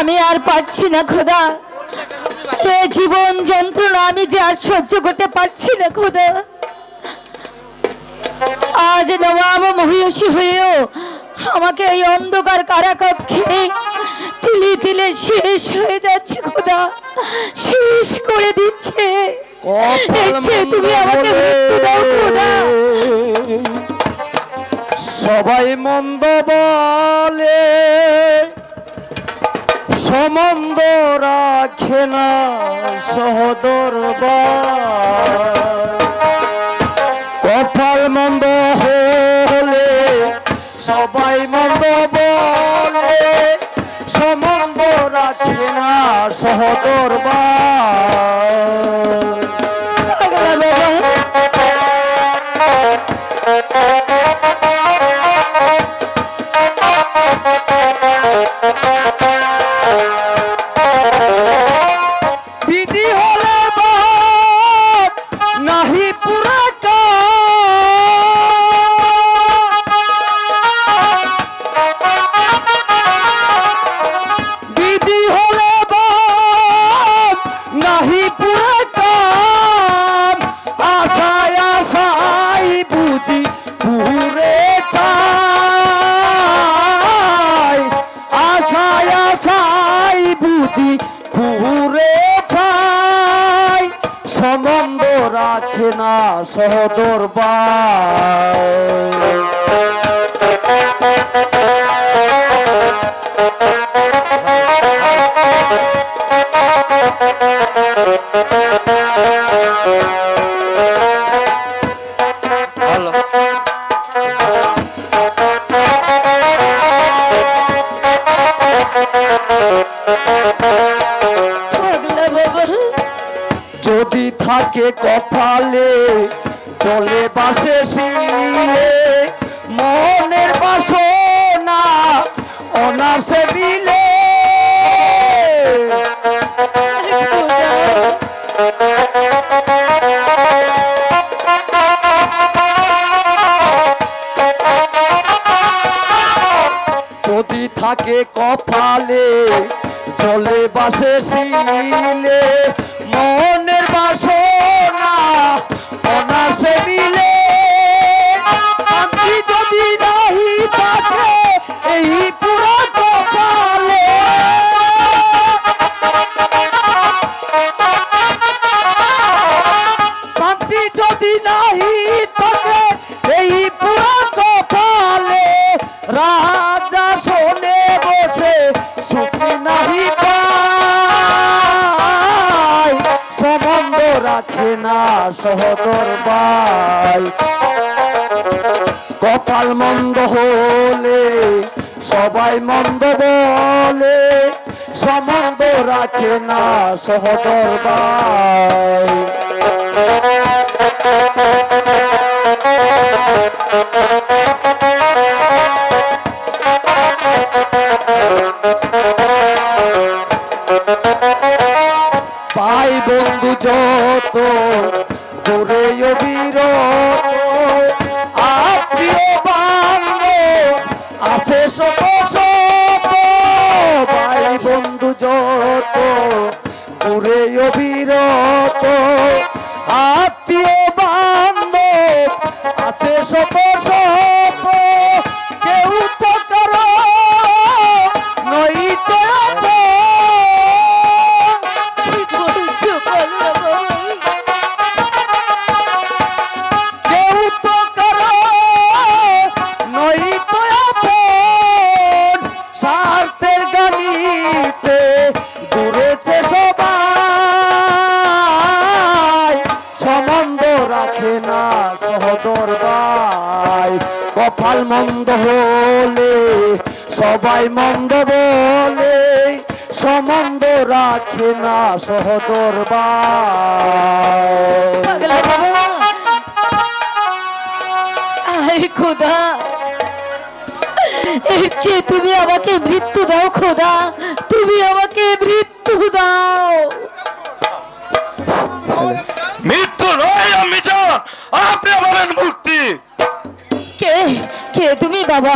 আমি আর পারছি না খোদা। এ জীবন যন্ত্রণা আমি যে আর সহ্য করতে পারছি না খোদা। আজ নবাব মহিষী হয়েও আমাকে এই অন্ধকার কারাকক্ষে তিলে তিলে শেষ হয়ে যাচ্ছে খোদা। শেষ করে দিচ্ছে। তুমি আমাকে মৃত্যু দাও খোদা। সবাই মন্দ বলে। সমন্দ রাখে না সহদর কপাল মন্দ হলে সবাই মন্দ বলে। সমন্দ রাখে না সহদর বুঝি পুরে চাই সম্বন্ধ রাখে না সহদর ভালো চলে বাসে রাখে না সহদর কপাল মন্দ হলে সবাই মন্দ বলে। সম্বন্ধ রাখে না সহদর বাই অবিরত আত্মীয় খোদা। এর চেয়ে তুমি আমাকে মৃত্যু দাও খোদা। তুমি আমাকে মৃত্যু দাও। মৃত্যু নয় আমি আপনি পাবেন মুক্তি কে কে তুমি বাবা?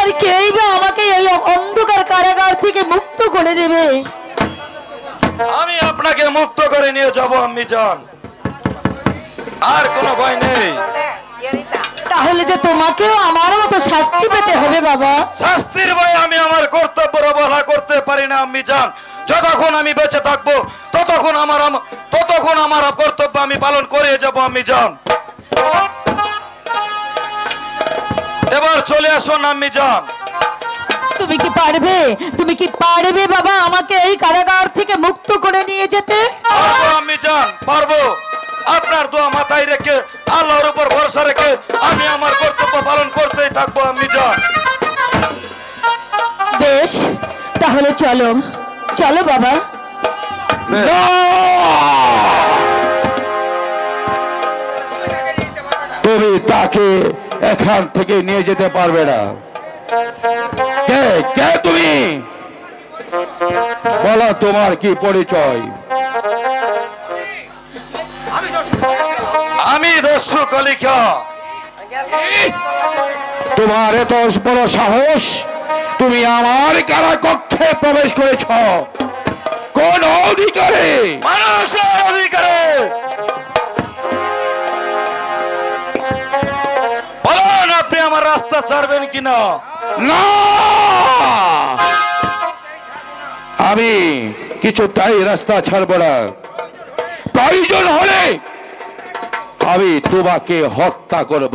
আর কেই বা আমাকে এই অন্ধকার কারাগার থেকে মুক্ত করে দেবে? আমি আপনাকে মুক্ত করে নিয়ে যাব যান আর কোনো ভয় নেই। তাহলে যে তোমাকেও আমার মতো শাস্তি পেতে হবে বাবা। শাস্তির ভয়ে আমি আমার কর্তব্য অবহেলা করতে পারি না আম্মি যান যতক্ষণ আমি বেঁচে থাকব ততক্ষণ আমার ততক্ষণ আমার কর্তব্য আমি পালন করে যাব আম্মি যান এবার চলে আসুন আম্মি যান তুমি কি পারবে? তুমি কি পারবে বাবা আমাকে এই কারাগার থেকে মুক্ত করে নিয়ে যেতে? আমি যান পারব। আপনার দোয়া মাথায় রেখে আল্লাহর উপর ভরসা রেখে আমি আমার কর্তব্য পালন করতেই থাকব আমি যান বেশ তাহলে চলো। চলো বাবা। তুমি তাকে এখান থেকে নিয়ে যেতে পারবে না। কে কে তুমি? বলো তোমার কি পরিচয়? আমি দস্যু কলিকা। তোমার এত বড় সাহস তুমি আমার কারা কক্ষে প্রবেশ করেছ। কোন অধিকারে? মানুষের অধিকারে। বলুন আপনি আমার রাস্তা ছাড়বেন কিনা? না! আমি কিছুটাই রাস্তা ছাড়ব না। প্রয়োজন হলে আমি তোমাকে হত্যা করব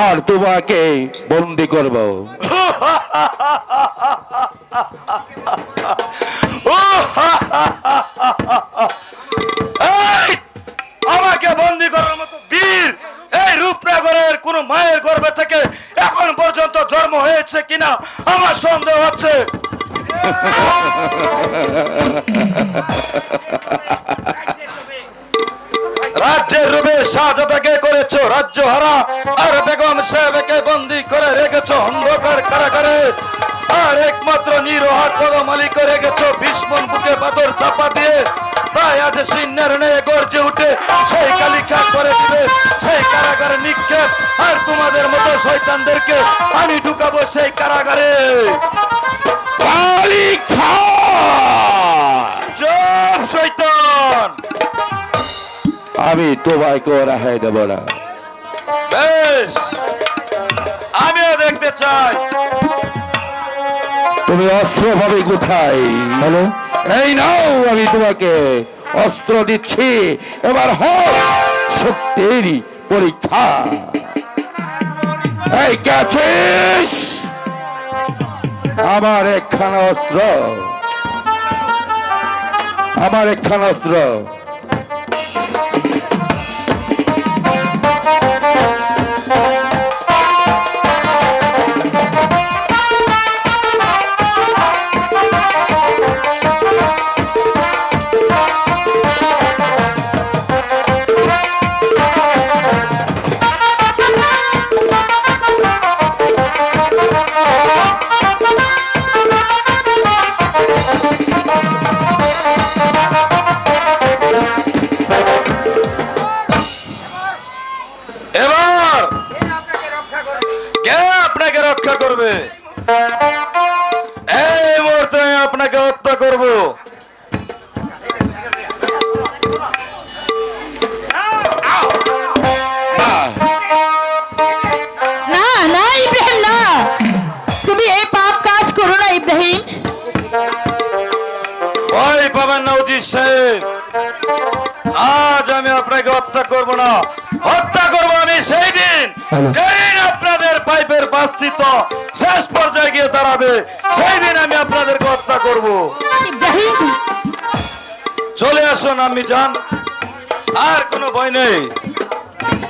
আর তোমাকে বন্দি করব! আমাকে বন্দি করার মতো বীর এই রূপনগরের কোন মায়ের গর্ভে থেকে এখন পর্যন্ত জন্ম হয়েছে কিনা আমার সন্দেহ হচ্ছে রাজ্যের রূপে শাহজাদাকে করেছ রাজ্য হারা, আর বেগম সাহেবকে বন্দি করে রেখেছো অন্ধকার কারাগারে। আর একমাত্র নিরোহার কদম মালিক রেখেছো ভীষ্মন বুকে পাথর চাপা দিয়ে। তাই আজ সিন্নের নে গর্জে উঠে সেই কালিখা করে দিবে, সেই কারাগারে নিক্ষেপ। আর তোমাদের মতো শয়তানদেরকে আমি ঢুকাবো সেই কারাগারে। কালিখা! চোপ শৈতান আমি তোমাকে রেহাই দেব না বেশ। আমিও দেখতে চাই। তুমি অস্ত্র পাবে কোথায়? বলো। এই নাও আমি তোমাকে অস্ত্র দিচ্ছি। এবার হোক শক্তির পরীক্ষা। এই গেছিস আমার একখানা অস্ত্র। আমার একখানা অস্ত্র। চলে আসুন আমি যান আর কোনো ভয় নেই।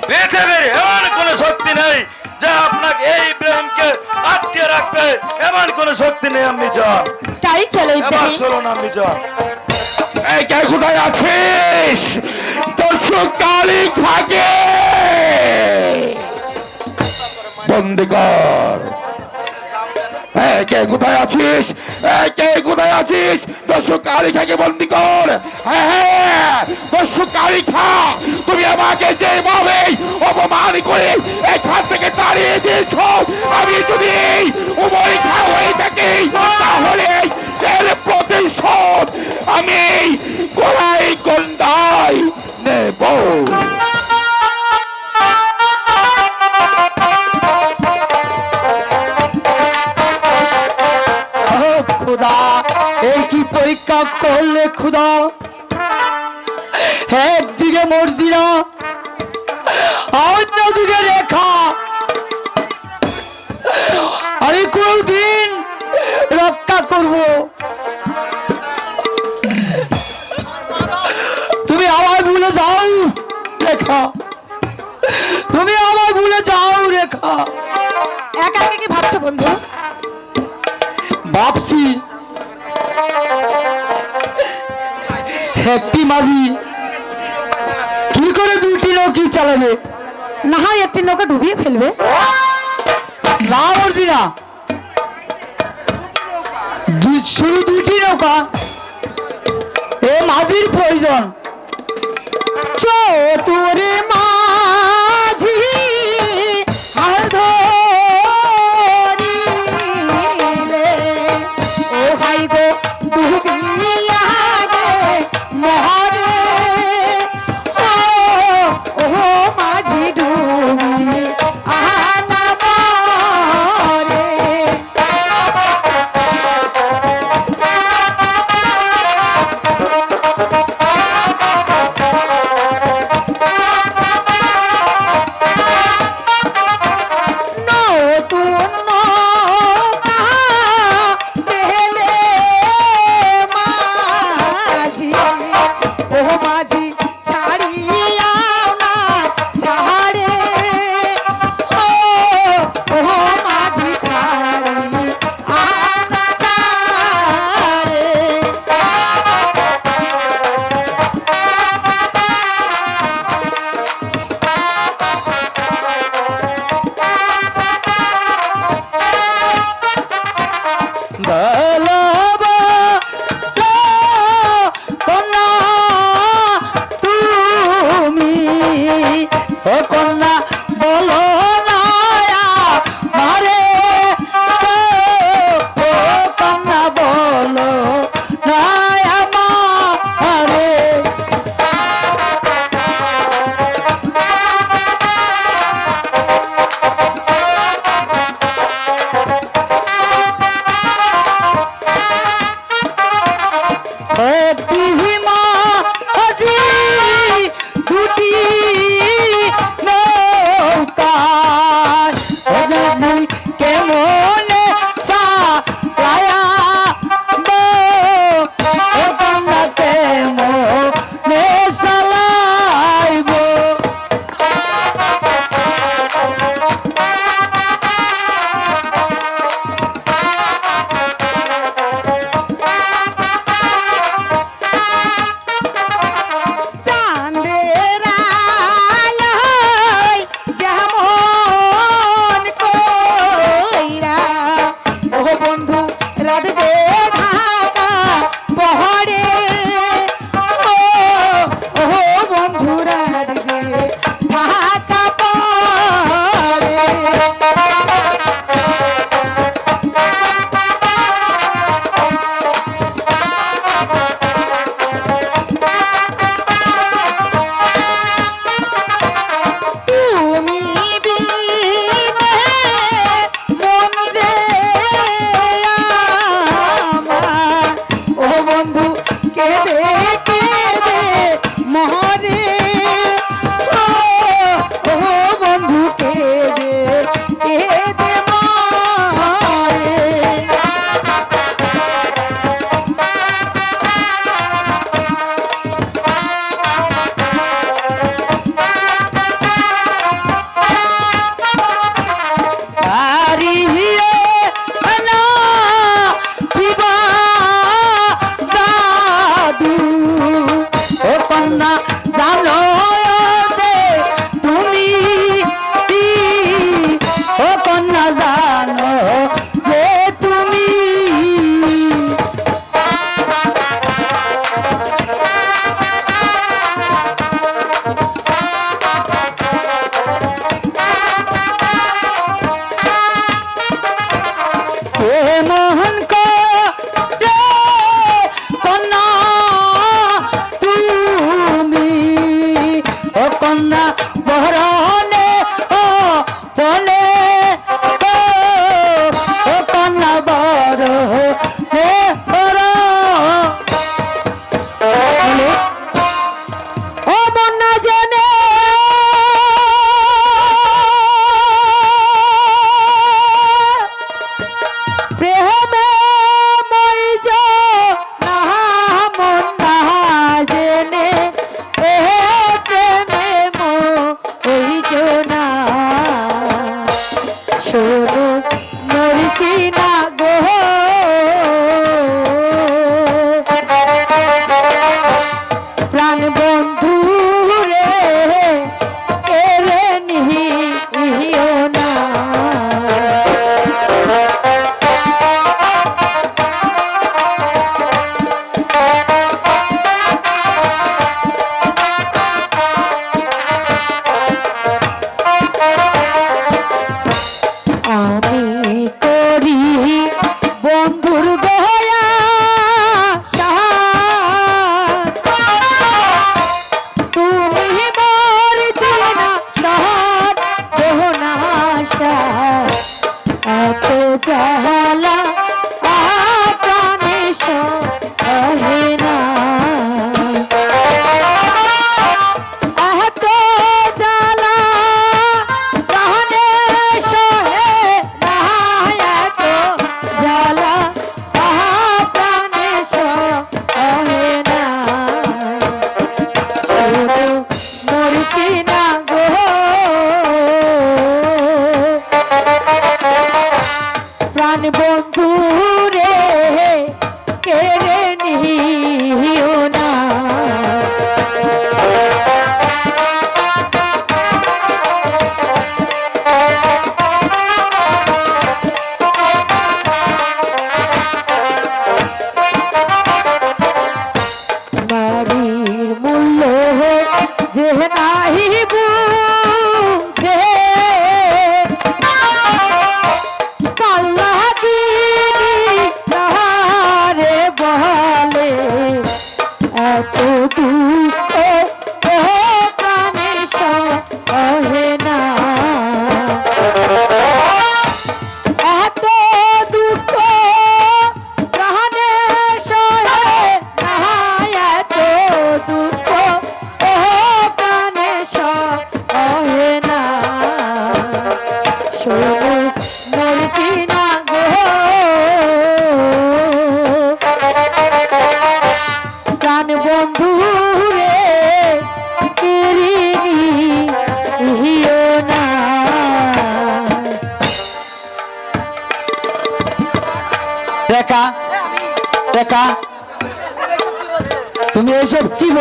পৃথিবীর এমন কোনো শক্তি নেই যা আপনাকে এই ইব্রাহিমকে আটকে রাখবে। এমন কোনো শক্তি নেই আমি যান তাই চলো এবার ইব্রাহিম চলুন আমি যান এই কে কোথায় আছিস? দর্শক কালী থাকে। বন্দি কর। কে কোথায় আছিস? কে কোথায় আছিস? দর্শক আলী খাকে বন্দি কর। হ্যাঁ হ্যাঁ দর্শক আলী খা। তুমি আমাকে যেভাবে অপমান করে এখান থেকে তাড়িয়ে দিয়েছ আমি যদি উমরি খা হয়ে থাকি, তাহলে এর প্রতিশোধ। আমি কি চালাবে? না হয় একটি নৌকা ডুবিয়ে ফেলবে। না না শুধু দুটি নৌকা? এ মাঝির প্রয়োজন। চতুরে মা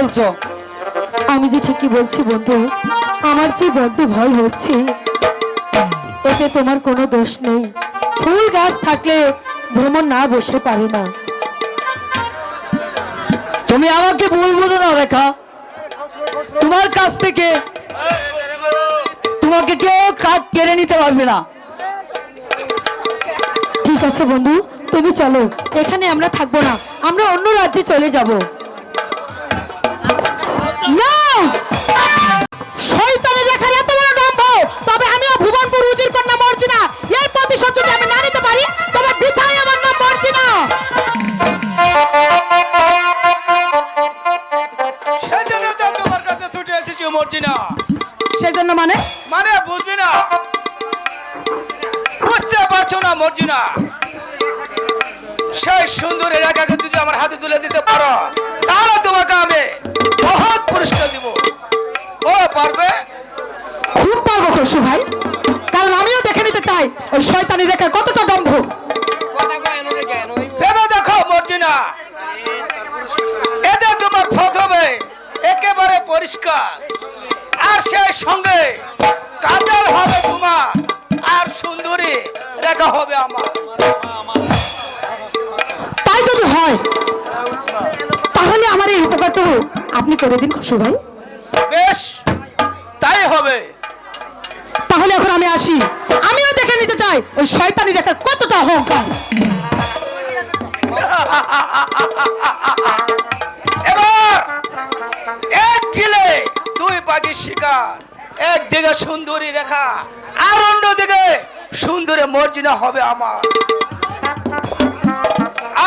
বলছো আমি যে ঠিকই বলছি, বন্ধু, আমার যে বড্ড ভয় হচ্ছে, এতে তোমার কোনো দোষ নেই। ফুল গাছ থাকলে ভ্রমণ না বসে পারে না। তুমি আমাকে ভুল না রেখা। তোমার কাছ থেকে তোমাকে কেউ কাজ কেড়ে নিতে পারবে না। ঠিক আছে, বন্ধু, তুমি চলো। এখানে আমরা থাকব না। আমরা অন্য রাজ্যে চলে যাব। না! শয়তানের রেখার এত বড় দম্ভ! তবে আমিও ভুবনপুর উজির কন্যা মর্জিনা এর প্রতিশোধ যদি আমি না নিতে পারি তবে বৃথাই আমার নাম মর্জিনা সেজন্য তো তোমার কাছে ছুটে এসেছি মর্জিনা সেজন্য মানে? মানে বুঝলি না? বুঝতে পারছ না মর্জিনা সেই সুন্দর এলাকাকে যদি আমার হাতে তুলে দিতে পারো তাহলে তোমাকে আমি খুশি ভাই। কারণ আমিও দেখে নিতে চাই ওই শয়তানি রেখার কতটা দম্ভ। ভেবে দেখো মর্জিনা। এতে তোমার প্রথমে একেবারে পরিষ্কার। আর সেই সঙ্গে কাজল হবে তোমার আর সুন্দরী রেখা হবে আমার। তাই যদি হয় তাহলে আমার এই উপকারটুকু আপনি করে দিন খুশি ভাই। বেশ তাই হবে। তাহলে এখন আমি আসি। আমিও দেখে নিতে চাই, ওই শয়তানি রেখার কতটা এবার, এক দুই শিকার, একদিকে সুন্দরী রেখা মর্জিনা হবে আমার।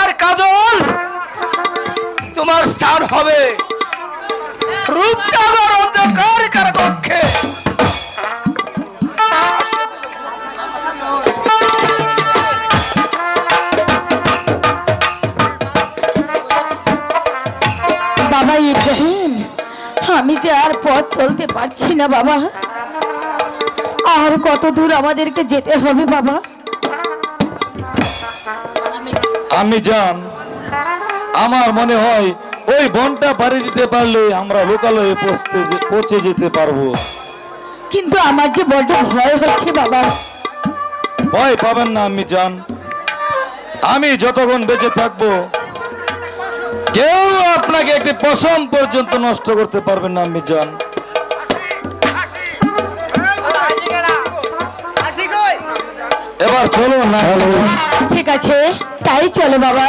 আর কাজল, তোমার স্থান হবে চলতে পারছি না বাবা। আর কত দূর আমাদেরকে যেতে হবে বাবা? আমি জান আমার মনে হয় ওই বনটা পাড়ি দিতে পারলে আমরা লোকালয়ে পৌঁছতে পৌঁছে যেতে পারব। কিন্তু আমার যে বড্ড ভয় হচ্ছে বাবা। ভয় পাবেন না আমি জান। আমি যতক্ষণ বেঁচে থাকব কেউ আপনাকে একটি পশম পর্যন্ত নষ্ট করতে পারবেন না আমি জান। এবার চলো না। ঠিক আছে তাই চলো বাবা।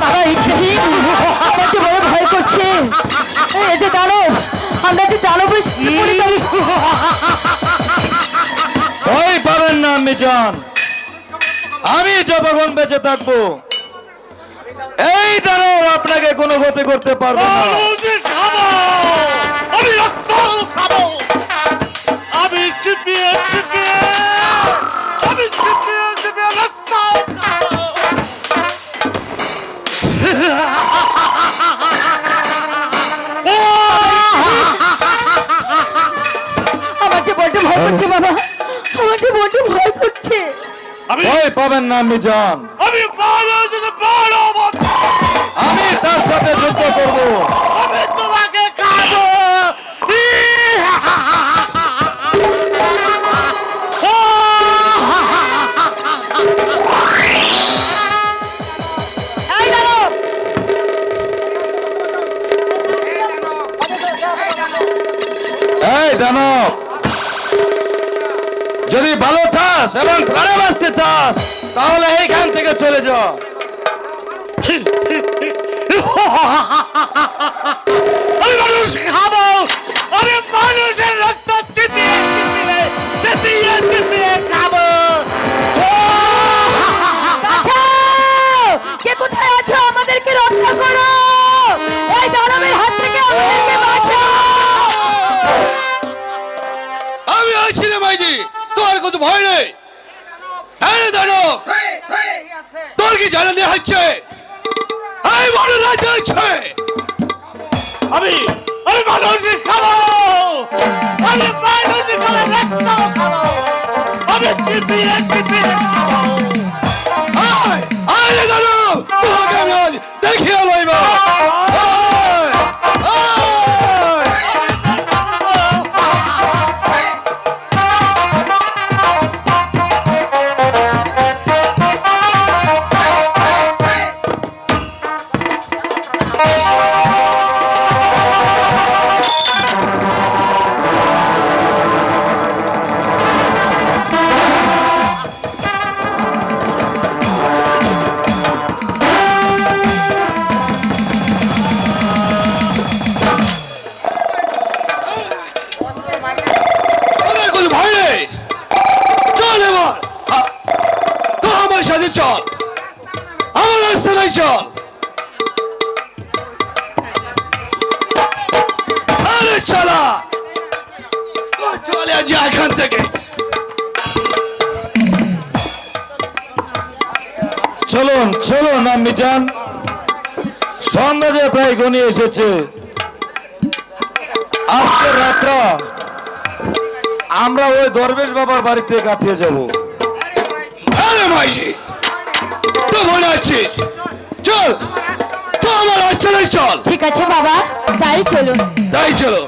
বাবা ইব্রাহিম আমার যে বড় ভয় করছে। এই যে দাঁড়ো আমরা যে দাঁড়ো ভয় পাবেন না আমি যতক্ষণ বেঁচে থাকব এই দানব আপনাকে কোনো ক্ষতি করতে পারবে আমি আমার করছে পাবেন না আমি জান। আমি পারো আমি তার সাথে যুদ্ধ করব। আমি তোমাকে খাব। দানব যদি ভালো চাস এবং প্রাণে বাঁচতে চাস তাহলে এইখান থেকে চলে যা। আমি মানুষ খাব। আমি মানুষের রক্ত চিপিয়ে চিপিয়ে চিপিয়ে চিপিয়ে খাব। কে কোথায় আছো? আমাদেরকে রক্ষা করো! এই দানবের হাত থেকে আমাদেরকে বাঁচাও! আমি আছি রে মাইজি তোর কত ভয় নেই? হ্যাঁ দানব। তোর কি জানা নেই হচ্ছে? এই বড় রাজ্য হচ্ছে। আমি আমি মানুষ খাব আমি মানুষ খাব রক্ত আমি চিপিয়ে চিপিয়ে খাব আয় আয় দানব তোকে আমি চল। আমার রাস্তায় চল। চলা। চলে আজ এখান থেকে। চলুন চলুন আমি যান সন্ধ্যা যে প্রায় গনিয়ে এসেছে। আজকে রাতটা আমরা ওই দরবেশ বাবার বাড়িতে কাটিয়ে যাব। মাইজি তো মনে আছে। চল তো আমার আশ্রয় চল। ঠিক আছে বাবা তাই চলো তাই চলো।